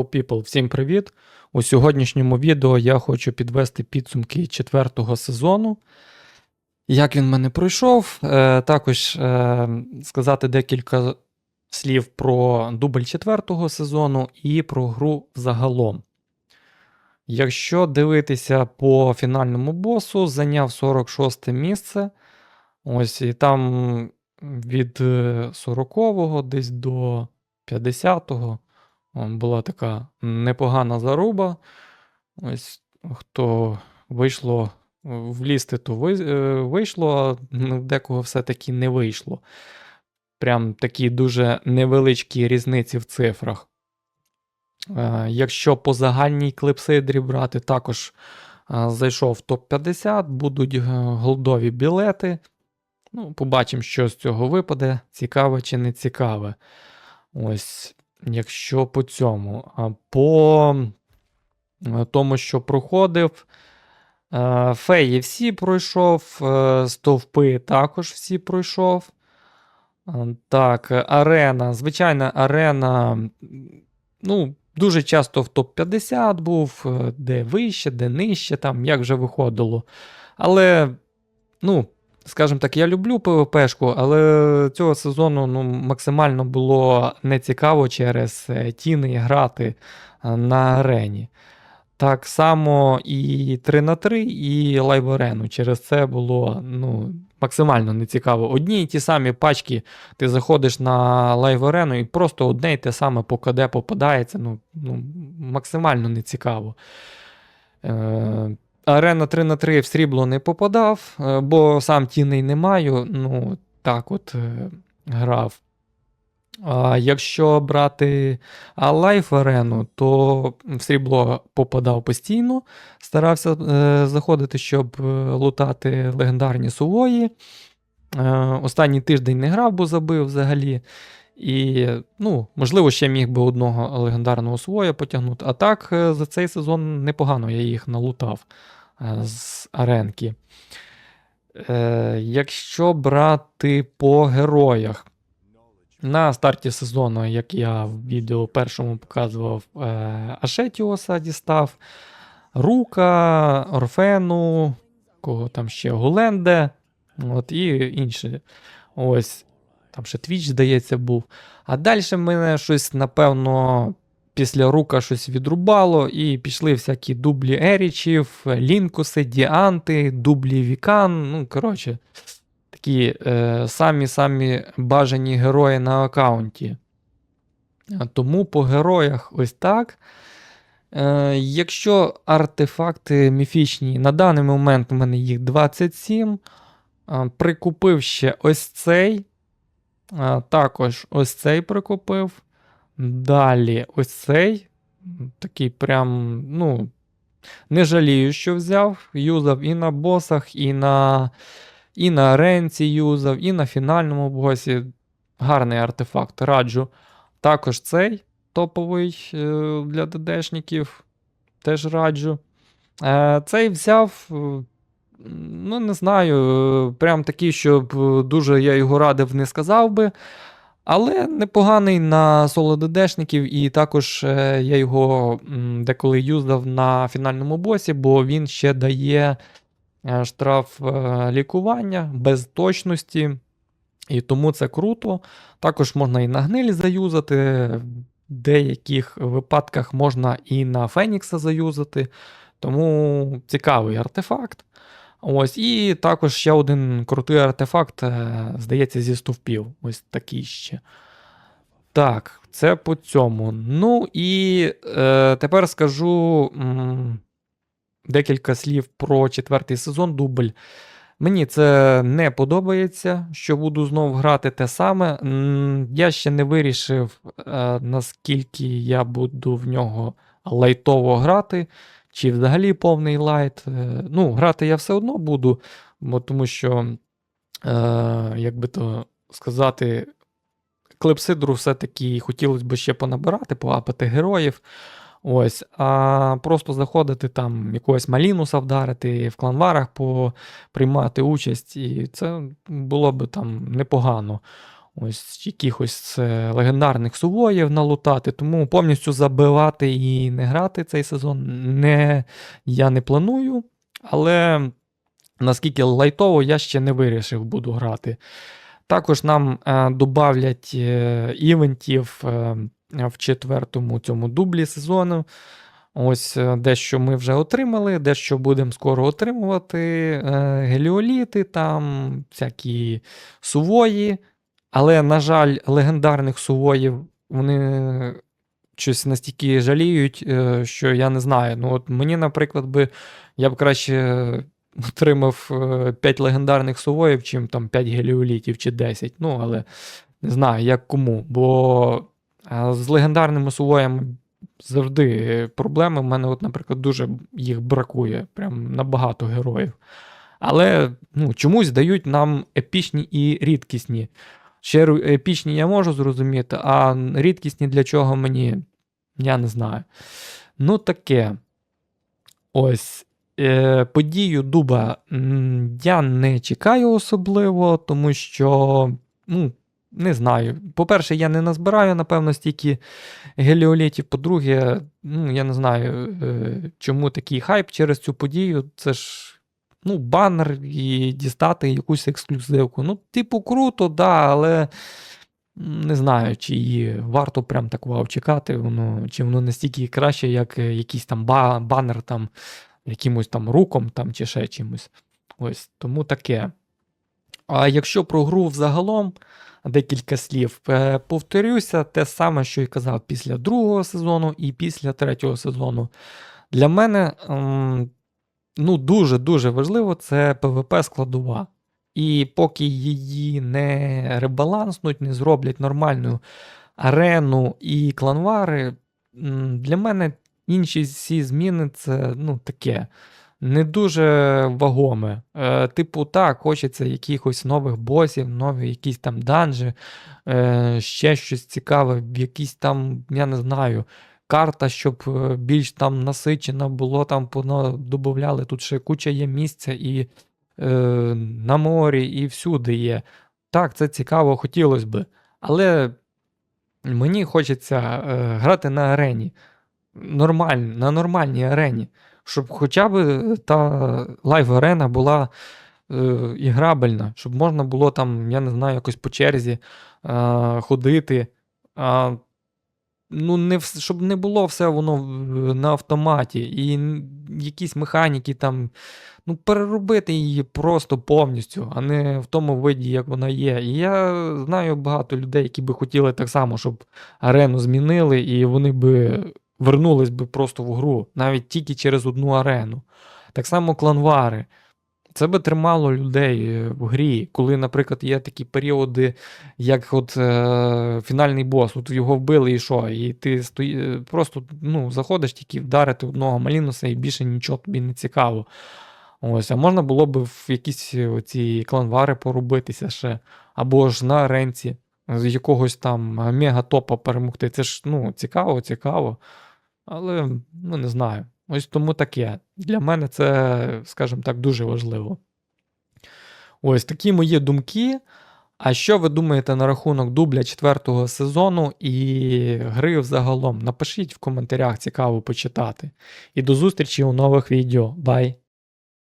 Йоу, people, всім привіт! У сьогоднішньому відео я хочу підвести підсумки четвертого сезону. Як він в мене пройшов, е, також е, сказати декілька слів про дубль четвертого сезону і про гру загалом. Якщо дивитися по фінальному босу, зайняв 46 місце. Ось і там від 40-го десь до 50-го була така непогана заруба. Ось хто вийшло влізти, то вийшло, а декого все-таки не вийшло. Прям такі дуже невеличкі різниці в цифрах. Якщо по загальній клипсидрі брати, також зайшов в топ-50, будуть голдові білети. Ну, Побачимо, що з цього випаде, цікаве чи не цікаве. Ось, якщо по цьому. А по тому, що проходив, феї всі пройшов, стовпи також всі пройшов. Так, арена. Звичайна арена. Ну, дуже часто в топ-50 був, де вище, де нижче, там як вже виходило. Але, ну, скажімо так, я люблю ПВПшку, але цього сезону ну, максимально було нецікаво через е, тіни грати е, на арені. Так само і 3 на 3, і лайв арену. Через це було ну, максимально нецікаво. Одні і ті самі пачки, ти заходиш на лайв арену і просто одне і те саме по КД попадається. Ну, ну, Максимально нецікаво. Е, Арена 3 на 3 в срібло не попадав, е, бо сам тіней не маю. Ну, так от е, грав. А Якщо брати лайф арену, то в срібло попадав постійно, старався е, заходити, щоб е, лутати легендарні сувої. Е, Останній тиждень не грав, бо забив взагалі. І, ну, можливо, ще міг би одного легендарного своя потягнути. А так, за цей сезон непогано я їх налутав з аренки. Е, Якщо брати по героях, на старті сезону, як я в відео першому показував, Ашетіоса дістав, Рука, Орфену, кого там ще Гуленде, от, і інші. Ось. Там ще Твіч, здається, був. А далі мене щось, напевно, після рука щось відрубало, і пішли всякі дублі Ерічів, Лінкуси, Діанти, дублі Вікан. Ну, коротше, такі е, самі-самі бажані герої на аккаунті. Тому по героях ось так. Е, Якщо артефакти міфічні, на даний момент у мене їх 27. Е, прикупив ще ось цей. А, Також ось цей прикупив. Далі ось цей. Такий прям, ну, не жалію, що взяв. Юзав і на босах, і на і на аренці юзав, і на фінальному босі. Гарний артефакт, раджу. Також цей топовий е, для ДДшників. Теж раджу. Е, Цей взяв. Е, ну, не знаю, прям такий, щоб дуже я його радив, не сказав би. Але непоганий на соло ДДшників, і також е, я його деколи юздав на фінальному босі, бо він ще дає е, штраф лікування без точності. І тому це круто. Також можна і на гнилі заюзати. В деяких випадках можна і на Фенікса заюзати. Тому цікавий артефакт. Ось, І також ще один крутий артефакт, е, здається, зі стовпів. Ось такий ще. Так, це по цьому. Ну і е, тепер скажу м, декілька слів про четвертий сезон дубль. Мені це не подобається, що буду знову грати те саме. Я ще не вирішив, е, наскільки я буду в нього лайтово грати чи взагалі повний лайт. Е, ну, грати я все одно буду, бо тому що, е, як би то сказати, клепсидру все-таки хотілося б ще понабирати, поапати героїв. Ось, А просто заходити там якогось малінуса вдарити, в кланварах приймати участь, і це було б там непогано. Ось якихось е, легендарних сувоїв налутати. Тому повністю забивати і не грати цей сезон не, я не планую. Але наскільки лайтово, я ще не вирішив, буду грати. Також нам е, додавлять е, івентів е, в четвертому цьому дублі сезону. Ось е, дещо ми вже отримали, дещо будемо скоро отримувати. Е, геліоліти, там всякі сувої. Але, на жаль, легендарних сувоїв вони щось настільки жаліють, е, що я не знаю. Ну, от мені, наприклад, би я б краще отримав 5 легендарних сувоїв, чим там 5 геліолітів чи 10. Ну, але не знаю, як кому. Бо е, з легендарними сувоями завжди проблеми. У мене, от, наприклад, дуже їх бракує, прям набагато героїв. Але ну, чомусь дають нам епічні і рідкісні. Ще епічні я можу зрозуміти, а рідкісні для чого мені, я не знаю. Ну, таке. Ось. Е, подію дуба я не чекаю особливо, тому що, ну, не знаю. По-перше, я не назбираю, напевно, стільки геліолітів. По-друге, ну, я не знаю, е, чому такий хайп через цю подію. Це ж ну, банер і дістати якусь ексклюзивку. Ну, типу, круто, да, але не знаю, чи її варто прям так вау чекати, воно, чи воно настільки краще, як е, якийсь там ба- банер там якимось там руком там, чи ще чимось. Ось, тому таке. А якщо про гру взагалом, декілька слів, Е, повторюся, те саме, що і казав після другого сезону і після третього сезону. Для мене ну, дуже-дуже важливо це PvP складова. І поки її не ребаланснуть, не зроблять нормальну арену і кланвари, для мене інші всі зміни це ну, таке. Не дуже вагоме. Е, типу, так, хочеться якихось нових босів, нові якісь там данжі, е, ще щось цікаве, якісь там, я не знаю, карта, щоб е, більш там насичена було, там додавали. Тут ще куча є місця і е, на морі, і всюди є. Так, це цікаво, хотілося би. Але мені хочеться е, грати на арені. Нормаль, на нормальній арені. Щоб хоча б та лайв-арена була е, іграбельна, щоб можна було там, я не знаю, якось по черзі е, ходити. А, ну, не, щоб не було все воно на автоматі. І якісь механіки там, ну, переробити її просто повністю, а не в тому виді, як вона є. І я знаю багато людей, які би хотіли так само, щоб арену змінили, і вони би вернулись би просто в гру, навіть тільки через одну арену. Так само кланвари. Це би тримало людей е, в грі, коли, наприклад, є такі періоди, як от е, фінальний бос, от його вбили і що, і ти стої, е, просто ну, заходиш тільки вдарити одного малінуса і більше нічого тобі не цікаво. Ось, а можна було б в якісь оці кланвари порубитися ще, або ж на аренці з якогось там мега-топа перемогти. Це ж ну, цікаво, цікаво. Але ну, не знаю. Ось тому таке. Для мене це, скажімо так, дуже важливо. Ось такі мої думки. А що ви думаєте на рахунок дубля четвертого сезону і гри взагалом? Напишіть в коментарях, цікаво почитати. І до зустрічі у нових відео. Бай!